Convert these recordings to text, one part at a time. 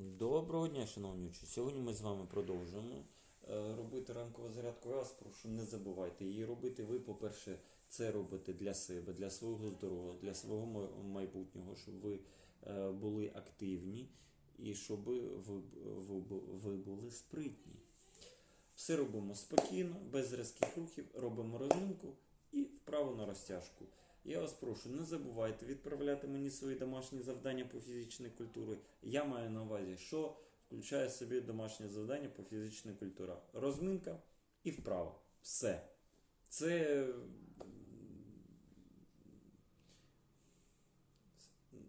Доброго дня, шановні учні. Сьогодні ми з вами продовжуємо е, робити ранкову зарядку. Я вас прошу, не забувайте її робити. Ви, по-перше, це робите для себе, для свого здоров'я, для свого майбутнього, щоб ви е, були активні і щоб ви, ви, були спритні. Все робимо спокійно, без різких рухів, робимо розминку і вправо на розтяжку. Я вас прошу, не забувайте відправляти мені свої домашні завдання по фізичній культурі. Я маю на увазі, що включає в собі домашнє завдання по фізичній культурі. Розминка і вправо. Все. Це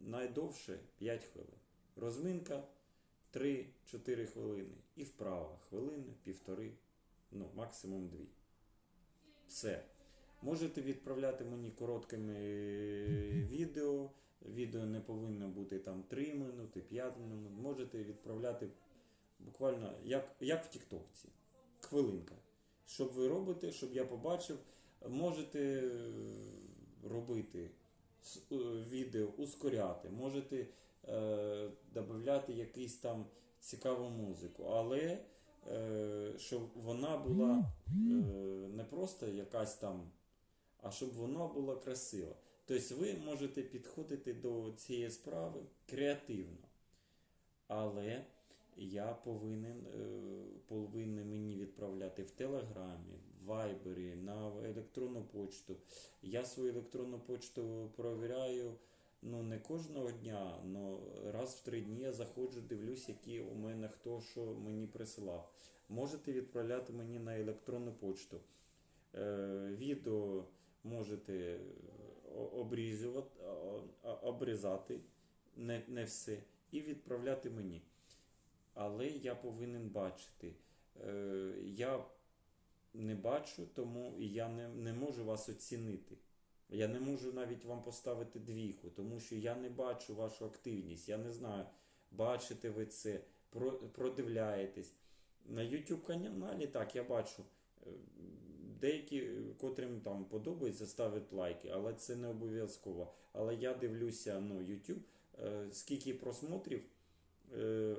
найдовше 5 хвилин. Розминка 3-4 хвилини. І вправо хвилини, півтори, ну, максимум 2. Все. Можете відправляти мені короткими відео. Відео не повинно бути там 3 минути, 5 минут. Можете відправляти буквально як, як в Тіктокці. Хвилинка. Щоб ви робите, щоб я побачив. Можете е, робити е, відео, ускоряти, можете е, додати якусь там цікаву музику, але е, щоб вона була е, не просто якась там, а щоб вона була красива. Тобто ви можете підходити до цієї справи креативно. Але я повинен, е, повинен мені відправляти в Телеграмі, в Вайбері, на електронну почту. Я свою електронну почту провіряю ну не кожного дня, але раз в три дні я заходжу, дивлюсь, які у мене хто що мені присилав. Можете відправляти мені на електронну почту. Е, відео можете обрізувати, о- о- обрізати, не, не все, і відправляти мені. Але я повинен бачити. Е, я не бачу, тому я не, не можу вас оцінити. Я не можу навіть вам поставити двійку, тому що я не бачу вашу активність. Я не знаю, бачите ви це, продивляєтесь. На YouTube каналі так, я бачу. Деякі, е, котрим там подобається, ставлять лайки, але це не обов'язково. Але я дивлюся ну, YouTube, е, скільки просмотрів. Е,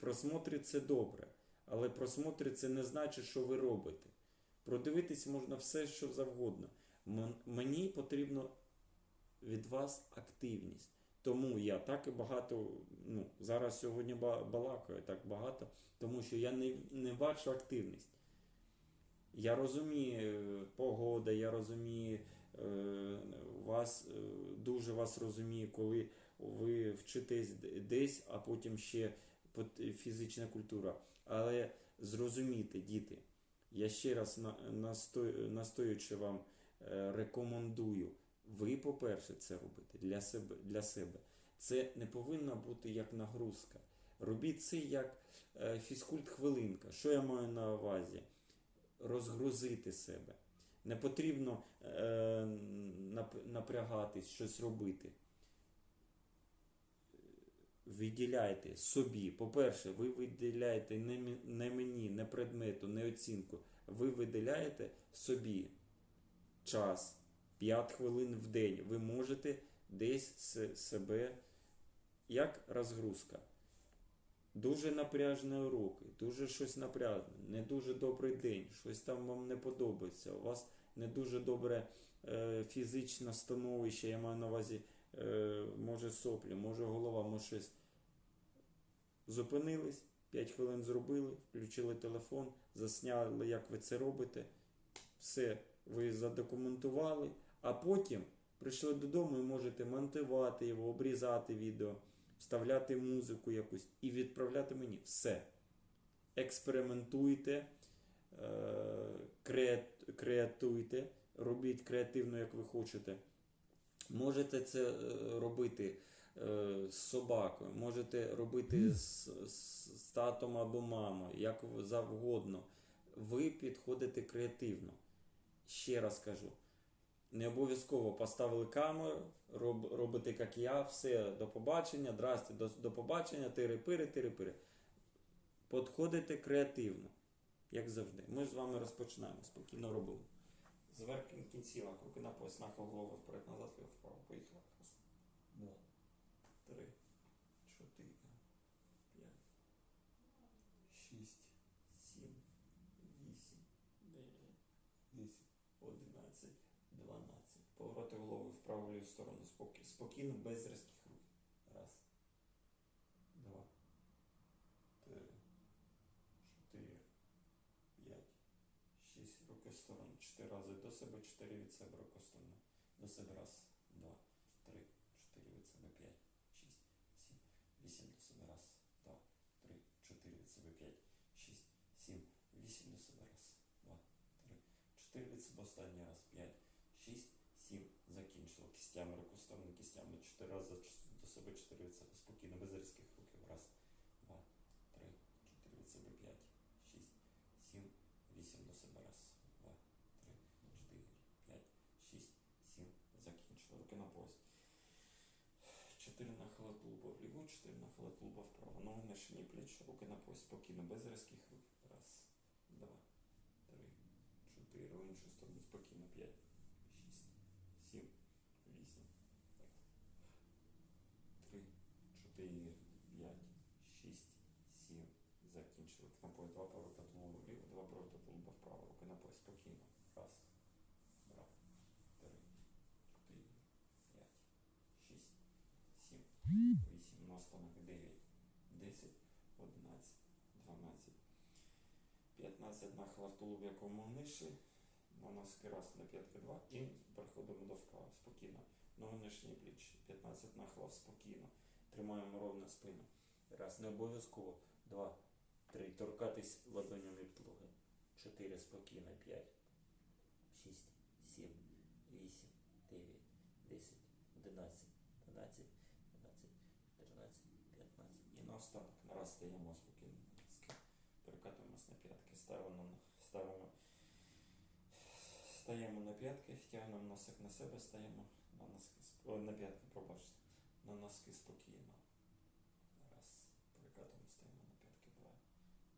Просмотри це добре, але просмотри це не значить, що ви робите. Продивитись можна все, що завгодно. Мені потрібно від вас активність. Тому я так і багато, ну, зараз сьогодні балакаю так багато, тому що я не, не бачу активність. Я розумію е, погода, я розумію е, вас, е, дуже вас розумію, коли ви вчитесь десь, а потім ще фізична культура. Але зрозумійте, діти, я ще раз на- насто- вам рекомендую. Ви, по-перше, це робите для себе, для себе. Це не повинна бути як нагрузка. Робіть це як фізкульт-хвилинка. Що я маю на увазі? Розгрузити себе. Не потрібно е, напрягатись, щось робити. Виділяйте собі. По-перше, ви виділяєте не, мені, не предмету, не оцінку. Ви виділяєте собі час 5 хвилин в день. Ви можете десь себе як розгрузка. Дуже напряжні уроки, дуже щось напряжне, не дуже добрий день, щось там вам не подобається. У вас не дуже добре е, фізичне становище, я маю на увазі, е, може соплі, може голова, може щось. Зупинились, 5 хвилин зробили, включили телефон, засняли, як ви це робите. Все, ви задокументували, а потім прийшли додому і можете монтувати його, обрізати відео, вставляти музику якусь і відправляти мені. Все. Експериментуйте, е, креатуйте, робіть креативно, як ви хочете. Можете це е, робити е, з собакою, можете робити з, з, з татом або мамою, як завгодно. Ви підходите креативно. Ще раз кажу. Не обов'язково поставили камеру, роб, робити, як я, все, до побачення, здрасте, до, до побачення, тири-пири, тири-пири. Подходите креативно, як завжди. Ми ж з вами розпочинаємо, спокійно робимо. Зверх кінцівок, руки на пояс, нахил голови вперед, назад, вправо. Поїхали. Два, три, чотири, шість, сім, вісім, дев'ять, десять, одинадцять, дванадцять. Повороти вправо сторону спокій. Спокійно, без різких рухів. Раз, два, три, чотири, п'ять, шість. Руки в сторону. Чотири рази до себе, чотири від себе. Руки в сторону. До себе. Раз, два, три, чотири від себе, п'ять, шість, сім, вісім до себе. Раз, два, три, чотири від себе, п'ять, шість, сім, вісім до себе. Раз, два, три, чотири від себе. Останній раз. П'ять. Кістями сторону, кістями. Чотири рази до себе, чотири від себе. Спокійно, без різких рухів. Раз, два, три, чотири від себе, п'ять, шість, сім, вісім до себе. Раз, два, три, чотири, п'ять, шість, сім. Закінчило. Руки на пояс. Чотири нахила тулуба вліво, чотири нахила тулуба вправо. Ноги на шині пліч, руки на пояс. Спокійно, без різких рухів. Раз, два, три, чотири. В іншу сторону спокійно. П'ять, шість, сім, вісім, три, чотири, п'ять, шість, сім. Закінчили. Руки на пояс. Два поворота тулуба вліво, два поворота тулуба вправо. Руки на пояс. Спокійно. Раз, два, три, чотири, п'ять, шість, сім, вісім, на останок дев'ять, десять, одинадцять, дванадцять, п'ятнадцять нахила в тулуб якому нижче, на носки раз, на п'ятки два і переходимо до вправи. Спокійно. Ноги нижні пліч. 15 нахилів спокійно. Тримаємо ровно спину. Раз, не обов'язково. Два, три. Торкатись ладонями підлоги. Чотири, спокійно. П'ять, шість, сім, вісім, дев'ять, десять, одинадцять, дванадцять, дванадцять, чотирнадцять, п'ятнадцять. І на останок. Нараз стаємо спокійно. Перекатуємось на п'ятки. Ставимо, ставимо Стаємо на п'ятки, тягнемо носик на себе, стаємо на носки. О, на п'ятки, пробачте. На носки спокійно. Раз. Перекатуємо, стаємо на п'ятки, два.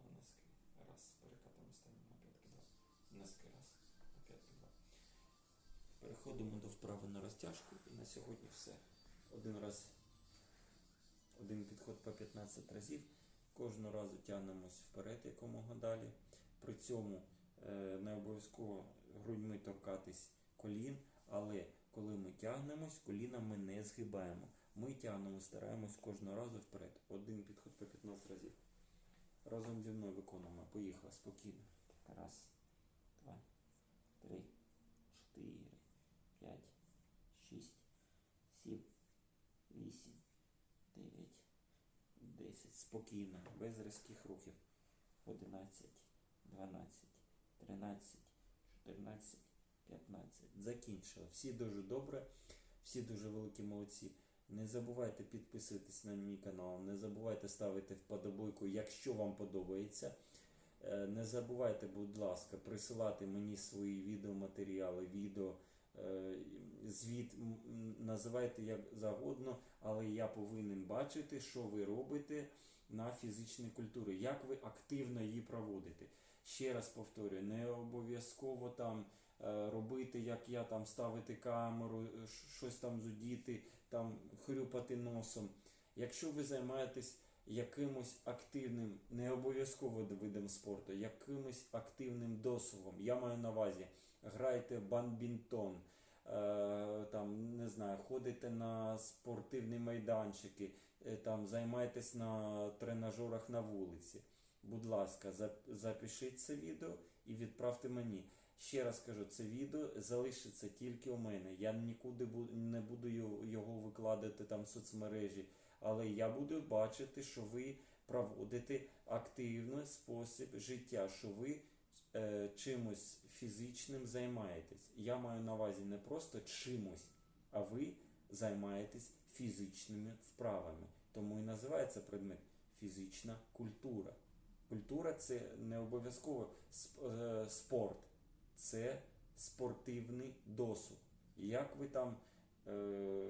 На носки. Раз. Перекатуємо, стаємо на п'ятки, два. Носки, раз. На п'ятки, два. Переходимо до вправи на розтяжку і на сьогодні все. Один раз, один підход по 15 разів. Кожного разу тягнемось вперед якомога далі. При цьому е, не обов'язково грудьми торкатись колін, але коли ми тягнемось, коліна ми не згибаємо. Ми тягнемо, стараємось кожного разу вперед. Один підход по 15 разів. Разом зі мною виконуємо. Поїхали спокійно. Раз, два, три, чотири, п'ять, шість, сім, вісім, дев'ять, десять. Спокійно, без різких рухів. Одинадцять, дванадцять, тринадцять, 14, 15. Закінчили. Всі дуже добре, всі дуже великі молодці. Не забувайте підписуватись на мій канал, не забувайте ставити вподобайку, якщо вам подобається. Е, Не забувайте, будь ласка, присилати мені свої відеоматеріали, відео, е, звіт, називайте як завгодно, але я повинен бачити, що ви робите на фізичній культурі, як ви активно її проводите. Ще раз повторюю, не обов'язково там робити, як я там ставити камеру, е, щось там зудіти, там хрюпати носом. Якщо ви займаєтесь якимось активним, не обов'язково видом спорту, якимось активним досугом, я маю на увазі, грайте в бадмінтон, е, там, не знаю, ходите на спортивні майданчики, е, там, займайтесь на тренажерах на вулиці. Будь ласка, запишіть це відео і відправте мені. Ще раз кажу, це відео залишиться тільки у мене. Я нікуди не буду його- викладати там в соцмережі, але я буду бачити, що ви проводите активний спосіб життя, що ви е, чимось фізичним займаєтесь. Я маю на увазі не просто чимось, а ви займаєтесь фізичними вправами. Тому і називається предмет фізична культура. Культура це не обов'язково е, спорт, це спортивний досуг. Як ви там, е,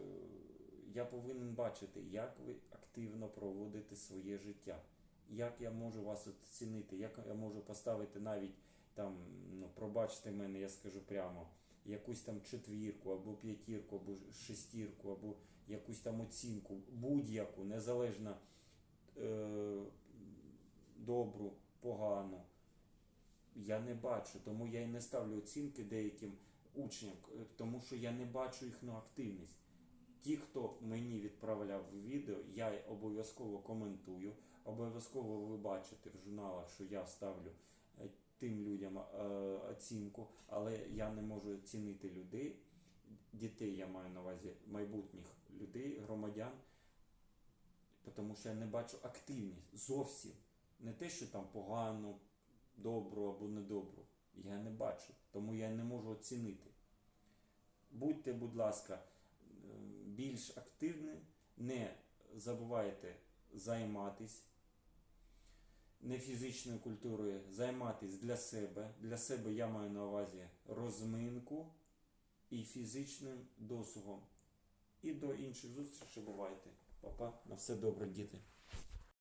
я повинен бачити, як ви активно проводите своє життя. Як я можу вас оцінити, як я можу поставити навіть там, ну, пробачте мене, я скажу прямо, якусь там четвірку, або п'ятірку, або шестірку, або якусь там оцінку, будь-яку, незалежно е, добру, погано. Я не бачу, тому я і не ставлю оцінки деяким учням, е, тому що я не бачу їхню активність. Ті, хто мені відправляв відео, я обов'язково коментую. Обов'язково ви бачите в журналах, що я ставлю е, тим людям е, оцінку, але я не можу оцінити людей, дітей я маю на увазі майбутніх людей, громадян, тому що я не бачу активність зовсім. Не те, що там погано, добру або недобру. Я не бачу, тому я не можу оцінити. Будьте, будь ласка, е, більш активні, не забувайте займатись не фізичною культурою, займатись для себе. Для себе я маю на увазі розминку і фізичним досугом. І до інших зустрічей бувайте. Папа, на все добре, діти.